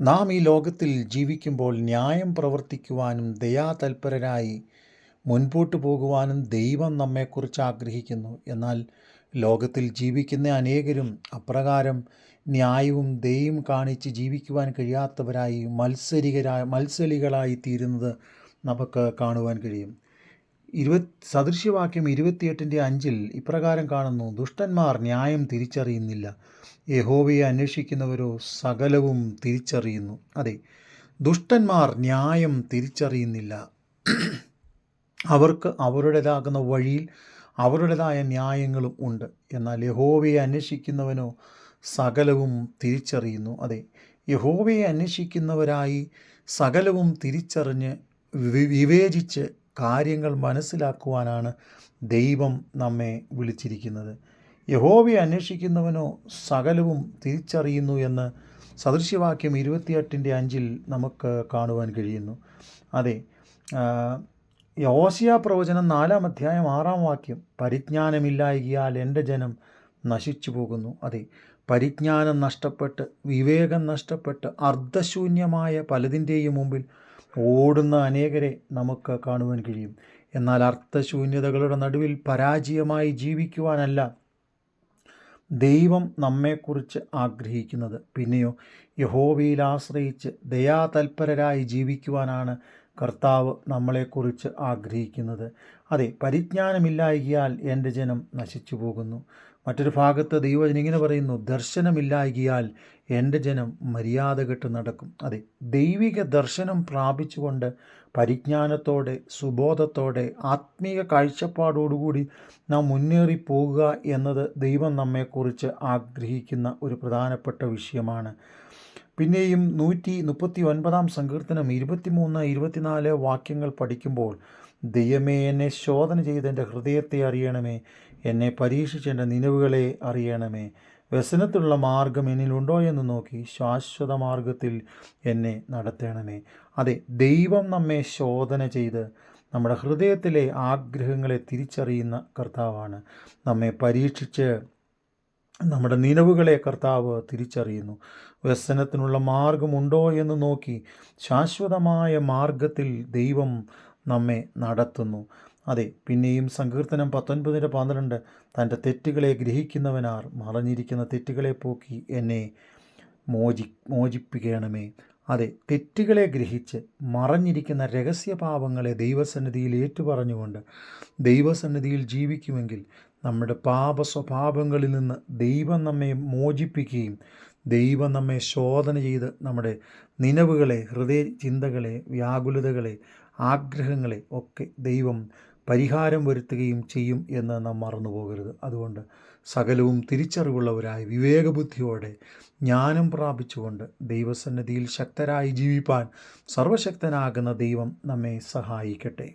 നാം ഈ ലോകത്തിൽ ജീവിക്കുമ്പോൾ ന്യായം പ്രവർത്തിക്കുവാനും ദയാതൽപരരായി മുൻപോട്ട് പോകുവാനും ദൈവം നമ്മെക്കുറിച്ച് ആഗ്രഹിക്കുന്നു. എന്നാൽ ലോകത്തിൽ ജീവിക്കുന്ന അനേകരും അപ്രകാരം ന്യായവും ദയയും കാണിച്ച് ജീവിക്കുവാൻ കഴിയാത്തവരായി മത്സരികരായ മത്സരികളായി തീരുന്നത് നമുക്ക് കാണുവാൻ കഴിയും. ഇരുപത് സദൃശ്യവാക്യം ഇരുപത്തിയെട്ടിന്റെ അഞ്ചിൽ ഇപ്രകാരം കാണുന്നു ദുഷ്ടന്മാർ ന്യായം തിരിച്ചറിയുന്നില്ല. യഹോവയെ അന്വേഷിക്കുന്നവരോ സകലവും തിരിച്ചറിയുന്നു. അതെ ദുഷ്ടന്മാർ ന്യായം തിരിച്ചറിയുന്നില്ല. അവർക്ക് അവരുടേതാകുന്ന വഴിയിൽ അവരുടേതായ ന്യായങ്ങളും ഉണ്ട്. എന്നാൽ യഹോവയെ അന്വേഷിക്കുന്നവനോ സകലവും തിരിച്ചറിയുന്നു. അതെ യഹോവയെ അന്വേഷിക്കുന്നവരായി സകലവും തിരിച്ചറിഞ്ഞ് വിവേചിച്ച് കാര്യങ്ങൾ മനസ്സിലാക്കുവാനാണ് ദൈവം നമ്മെ വിളിച്ചിരിക്കുന്നത്. യഹോവയെ അന്വേഷിക്കുന്നവനോ സകലവും തിരിച്ചറിയുന്നു എന്ന് സദൃശ്യവാക്യം ഇരുപത്തിയെട്ടിന്റെ അഞ്ചിൽ നമുക്ക് കാണുവാൻ കഴിയുന്നു. അതെ യോസിയ പ്രവചനം നാലാം അധ്യായം ആറാം വാക്യം പരിജ്ഞാനമില്ലായകിയാൽ എന്റെ ജനം നശിച്ചു പോകുന്നു അതെ പരിജ്ഞാനം നഷ്ടപ്പെട്ട് വിവേകം നഷ്ടപ്പെട്ട് അർദ്ധശൂന്യമായ പലതിന്റെയും മുമ്പിൽ ഓടുന്ന അനേകരെ നമുക്ക് കാണുവാൻ കഴിയും. എന്നാൽ അർത്ഥശൂന്യതകളുടെ നടുവിൽ പരാജയമായി ജീവിക്കുവാനല്ല ദൈവം നമ്മെക്കുറിച്ച് ആഗ്രഹിക്കുന്നത്. പിന്നെയോ യഹോവയിൽ ആശ്രയിച്ച് ദയാതൽപരരായി ജീവിക്കുവാനാണ് കർത്താവ് നമ്മളെക്കുറിച്ച് ആഗ്രഹിക്കുന്നത്. അതെ പരിജ്ഞാനമില്ലായകിയാൽ എന്റെ ജനം നശിച്ചു പോകുന്നു മറ്റൊരു ഭാഗത്ത് ദൈവജനം ഇങ്ങനെ പറയുന്നു ദർശനമില്ലായകിയാൽ എന്റെ ജനം മര്യാദ കെട്ട് നടക്കും. അതെ ദൈവിക ദർശനം പ്രാപിച്ചുകൊണ്ട് പരിജ്ഞാനത്തോടെ സുബോധത്തോടെ ആത്മീയ കാഴ്ചപ്പാടോടുകൂടി നാം മുന്നേറി പോകുക എന്നത് ദൈവം നമ്മെക്കുറിച്ച് ആഗ്രഹിക്കുന്ന ഒരു പ്രധാനപ്പെട്ട വിഷയമാണ്. പിന്നെയും നൂറ്റി മുപ്പത്തി ഒൻപതാം സങ്കീർത്തനം ഇരുപത്തിമൂന്ന് ഇരുപത്തിനാല് വാക്യങ്ങൾ പഠിക്കുമ്പോൾ ദൈവമേ എന്നെ ശോധന ചെയ്ത് എന്റെ ഹൃദയത്തെ അറിയണമേ. എന്നെ പരീക്ഷിച്ച് എന്റെ നിലവുകളെ അറിയണമേ. വ്യസനത്തിലുള്ള മാർഗം എന്നിലുണ്ടോ എന്ന് നോക്കി ശാശ്വത മാർഗത്തിൽ എന്നെ നടത്തണമേ. അതെ ദൈവം നമ്മെ ശോധന ചെയ്ത് നമ്മുടെ ഹൃദയത്തിലെ ആഗ്രഹങ്ങളെ തിരിച്ചറിയുന്ന കർത്താവാണ്. നമ്മെ പരീക്ഷിച്ച് നമ്മുടെ നിലവുകളെ കർത്താവ് തിരിച്ചറിയുന്നു. വ്യസനത്തിനുള്ള മാർഗമുണ്ടോ എന്ന് നോക്കി ശാശ്വതമായ മാർഗത്തിൽ ദൈവം നമ്മെ നടത്തുന്നു. അതെ പിന്നെയും സങ്കീർത്തനം പത്തൊൻപതിന്റെ പന്ത്രണ്ട് തന്റെ തെറ്റുകളെ ഗ്രഹിക്കുന്നവനാർ മറഞ്ഞിരിക്കുന്ന തെറ്റുകളെ പോക്കി എന്നെ മോചി മോചിപ്പിക്കണമേ. അതെ തെറ്റുകളെ ഗ്രഹിച്ച് മറഞ്ഞിരിക്കുന്ന രഹസ്യപാപങ്ങളെ ദൈവസന്നിധിയിൽ ഏറ്റുപറഞ്ഞുകൊണ്ട് ദൈവസന്നിധിയിൽ ജീവിക്കുമെങ്കിൽ നമ്മുടെ പാപ സ്വഭാവങ്ങളിൽ നിന്ന് ദൈവം നമ്മെ മോചിപ്പിക്കുകയും ദൈവം നമ്മെ ശോധന ചെയ്ത് നമ്മുടെ നിലവുകളെ ഹൃദയ ചിന്തകളെ വ്യാകുലതകളെ ആഗ്രഹങ്ങളെ ഒക്കെ ദൈവം പരിഹാരം വരുത്തുകയും ചെയ്യും എന്ന് നാം മറന്നു പോകരുത്. അതുകൊണ്ട് സകലവും തിരിച്ചറിവുള്ളവരായി വിവേകബുദ്ധിയോടെ ജ്ഞാനം പ്രാപിച്ചുകൊണ്ട് ദൈവസന്നിധിയിൽ ശക്തരായി ജീവിപ്പാൻ സർവശക്തനാകുന്ന ദൈവം നമ്മെ സഹായിക്കട്ടെ.